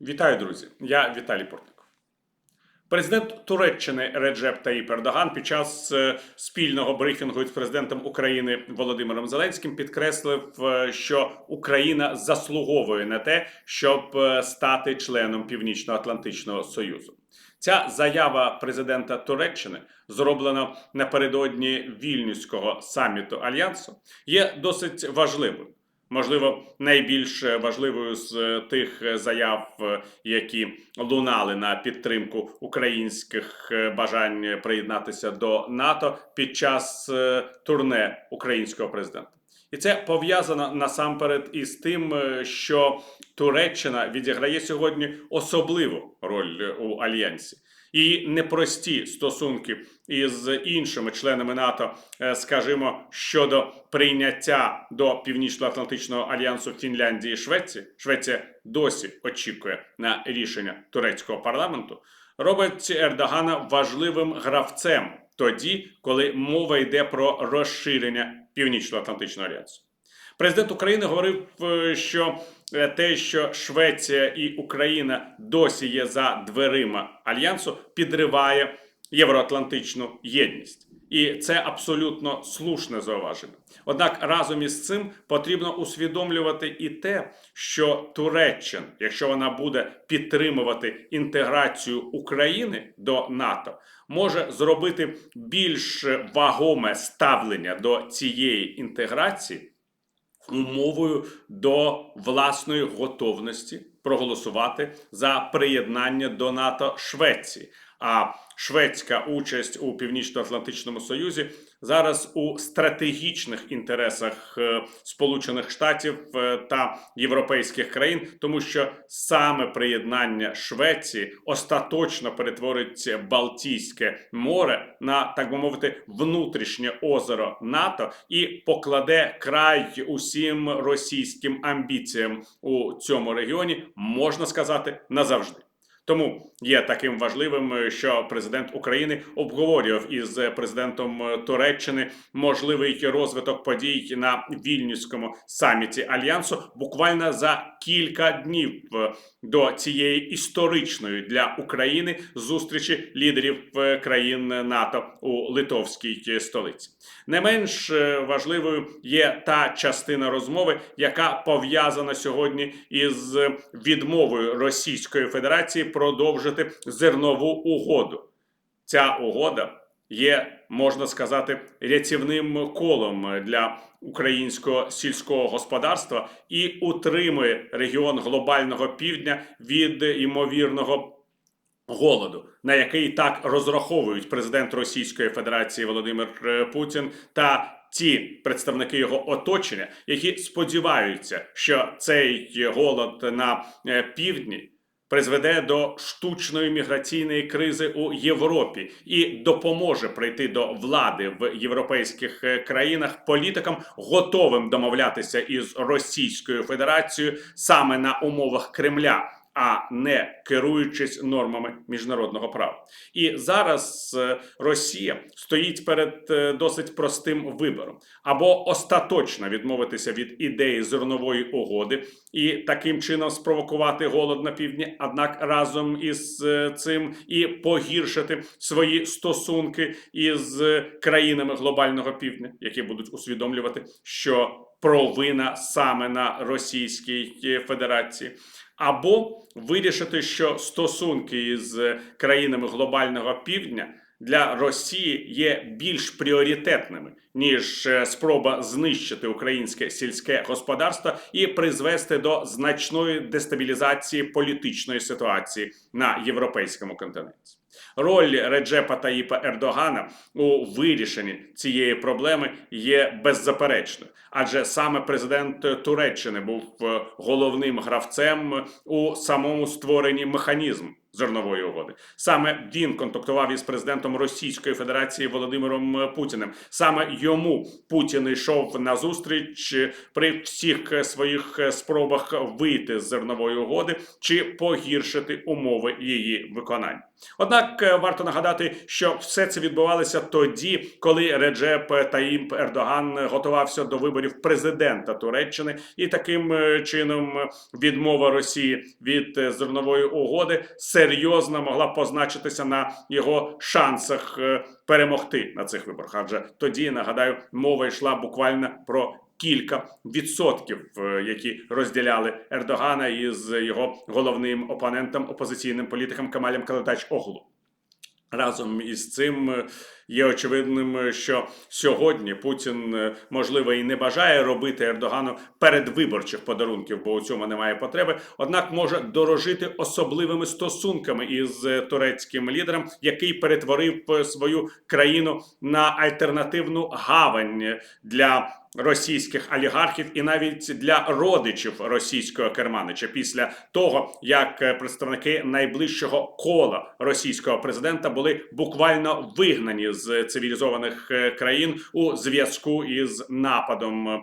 Вітаю, друзі! Я Віталій Портников. Президент Туреччини Реджеп Таїп Ердоган під час е, спільного брифінгу із президентом України Володимиром Зеленським підкреслив, е, що Україна заслуговує на те, щоб е, стати членом Північно-Атлантичного Союзу. Ця заява президента Туреччини, зроблена напередодні вільнюського саміту альянсу, є досить важливою. Можливо, найбільш важливою з е, тих е, заяв, е, які лунали на підтримку українських бажань приєднатися до НАТО під час турне українського президента. І це пов'язано насамперед із тим, що Туреччина відіграє сьогодні особливу роль у альянсі. І непрості стосунки із іншими членами НАТО, е, скажімо, щодо прийняття до Північно-Атлантичного альянсу Фінляндії і Швеції. Швеція досі очікує на рішення турецького парламенту. Робить Ердогана важливим гравцем тоді, коли мова йде про розширення Північно-Атлантичного альянсу. Президент України говорив, е, що те, що Швеція і Україна досі є за дверима альянсу, підриває євроатлантичну єдність. І це абсолютно слушне зауваження. Однак разом із цим потрібно усвідомлювати і те, що Туреччина, якщо вона буде підтримувати інтеграцію України до НАТО, може зробити більш вагоме ставлення до цієї інтеграції умовою до власної готовності проголосувати за приєднання до НАТО Швеції. А шведська участь у Північно-Атлантичному Союзі зараз у стратегічних інтересах е, Сполучених Штатів е, та європейських країн, тому що саме приєднання Швеції остаточно перетворить Балтійське море на так би мовити внутрішнє озеро НАТО і покладе край усім російським амбіціям у цьому регіоні, можна сказати, назавжди. Тому є таким важливим, е, що президент України обговорював із президентом е, Туреччини можливий розвиток подій на вільнюському саміті альянсу буквально за кілька днів е, до цієї історичної для України зустрічі лідерів країн НАТО у литовській столиці. Не менш важливою є та частина розмови, яка пов'язана сьогодні із відмовою Російської Федерації продовжити зернову угоду. Ця угода є, можна сказати, рятівним колом для українського сільського господарства і утримує регіон глобального півдня від ймовірного. Голоду, на який так розраховують президент Російської Федерації Володимир е, Путін та ті представники його оточення, які сподіваються, що цей голод на е, півдні призведе до штучної міграційної кризи у Європі і допоможе прийти до влади в європейських е, країнах політикам, готовим домовлятися із Російською Федерацією саме на умовах Кремля. А не керуючись нормами міжнародного права, і зараз е, Росія стоїть перед е, досить простим вибором: або остаточно відмовитися від ідеї зернової угоди і таким чином спровокувати голод на півдні, однак разом із е, цим і погіршити свої стосунки із країнами глобального півдня, які будуть усвідомлювати, що провина саме на Російській Федерації. Або вирішити, що стосунки із країнами глобального півдня для Росії є більш пріоритетними ніж е, спроба знищити українське сільське господарство і призвести до значної дестабілізації політичної ситуації на європейському континенті. Роль Реджепа Таїпа Ердогана у вирішенні цієї проблеми є беззаперечною, адже саме президент Туреччини був е, головним гравцем у самому створенні механізму зернової угоди. Саме він контактував із президентом Російської Федерації Володимиром Путіним. Саме йому Путін йшов на зустріч при всіх своїх спробах вийти з зернової угоди чи погіршити умови її виконання. Однак е, варто нагадати, що все це відбувалося тоді, коли Реджеп Таїп Ердоган готувався до виборів президента Туреччини, і таким е, чином відмова Росії від е, зернової угоди серйозно могла позначитися на його шансах перемогти на цих виборах. Адже тоді нагадаю, мова йшла буквально про. Кілька відсотків, е, які розділяли Ердогана із його головним опонентом, опозиційним політиком Камалем Калетач Оглу. Разом із цим е, є очевидним, е, що сьогодні Путін, е, можливо, і не бажає робити Ердогану передвиборчих подарунків, бо у цьому немає потреби. Однак може дорожити особливими стосунками із е, турецьким лідером, який перетворив свою країну на альтернативну гавань для російських олігархів і навіть для родичів російського керманича після того, як представники найближчого кола російського президента були буквально вигнані з цивілізованих е, країн у зв'язку із нападом. е,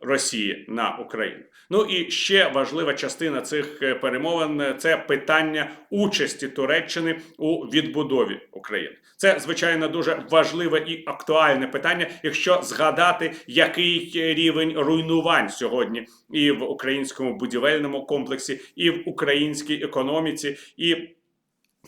Росії на Україну. Ну і ще важлива частина цих е, перемовин це питання участі Туреччини у відбудові України. Це звичайно дуже важливе і актуальне питання, якщо згадати, який рівень руйнувань сьогодні і в українському будівельному комплексі, і в українській економіці, і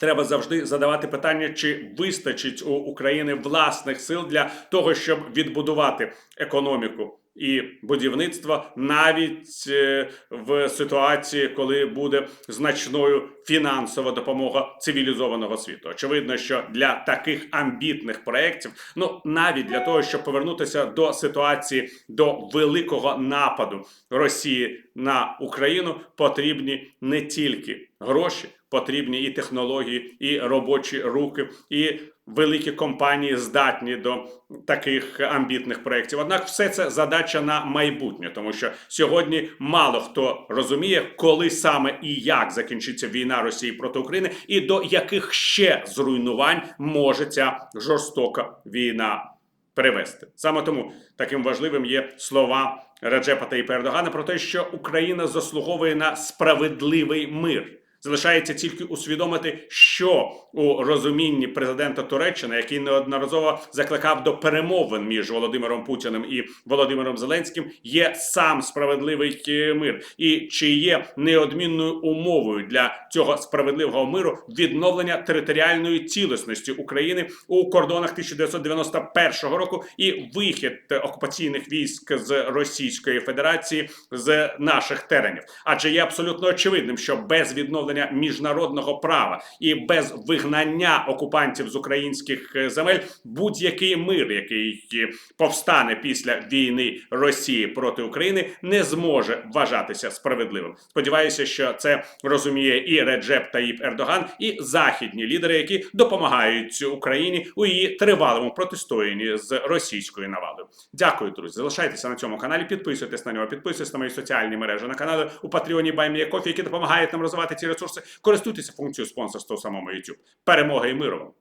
Треба завжди задавати питання, чи вистачить у України власних сил для того, щоб відбудувати економіку і будівництво навіть е, в ситуації, коли буде значною фінансова допомога цивілізованого світу. Очевидно, що для таких амбітних проєктів, ну навіть для того, щоб повернутися до ситуації до великого нападу Росії на Україну, потрібні не тільки гроші потрібні і технології, і робочі руки, і великі компанії здатні до таких амбітних проєктів. Однак, все це задача на майбутнє, тому що сьогодні мало хто розуміє, коли саме і як закінчиться війна Росії проти України, і до яких ще зруйнувань може ця жорстока війна привести. Саме тому таким важливим є слова Реджепа Таїпа Ердогана про те, що Україна заслуговує на справедливий мир. Залишається тільки усвідомити, що у розумінні президента Туреччини, який неодноразово закликав до перемовин між Володимиром Путіним і Володимиром Зеленським, є сам справедливий е, мир, і чи є неодмінною умовою для цього справедливого миру відновлення територіальної цілісності України у кордонах 1991 року і вихід окупаційних військ з Російської Федерації з наших теренів, адже є абсолютно очевидним, що без відновлення міжнародного права і без вигнання окупантів з українських е, земель будь-який мир, який е, повстане після війни Росії проти України, не зможе вважатися справедливим. Сподіваюся, що це розуміє і Реджеп Таїп Ердоган, і західні лідери, які допомагають Україні у її тривалому протистоянні з російською навалою. Дякую, друзі. Залишайтеся на цьому каналі, підписуйтесь на нього, підписуйтесь на мої соціальні мережі на канали у Патреоні Баймієкофі, які допомагають нам розвивати ці ресурси. Користуйтеся функцією спонсорства у самому YouTube. Перемоги і миру!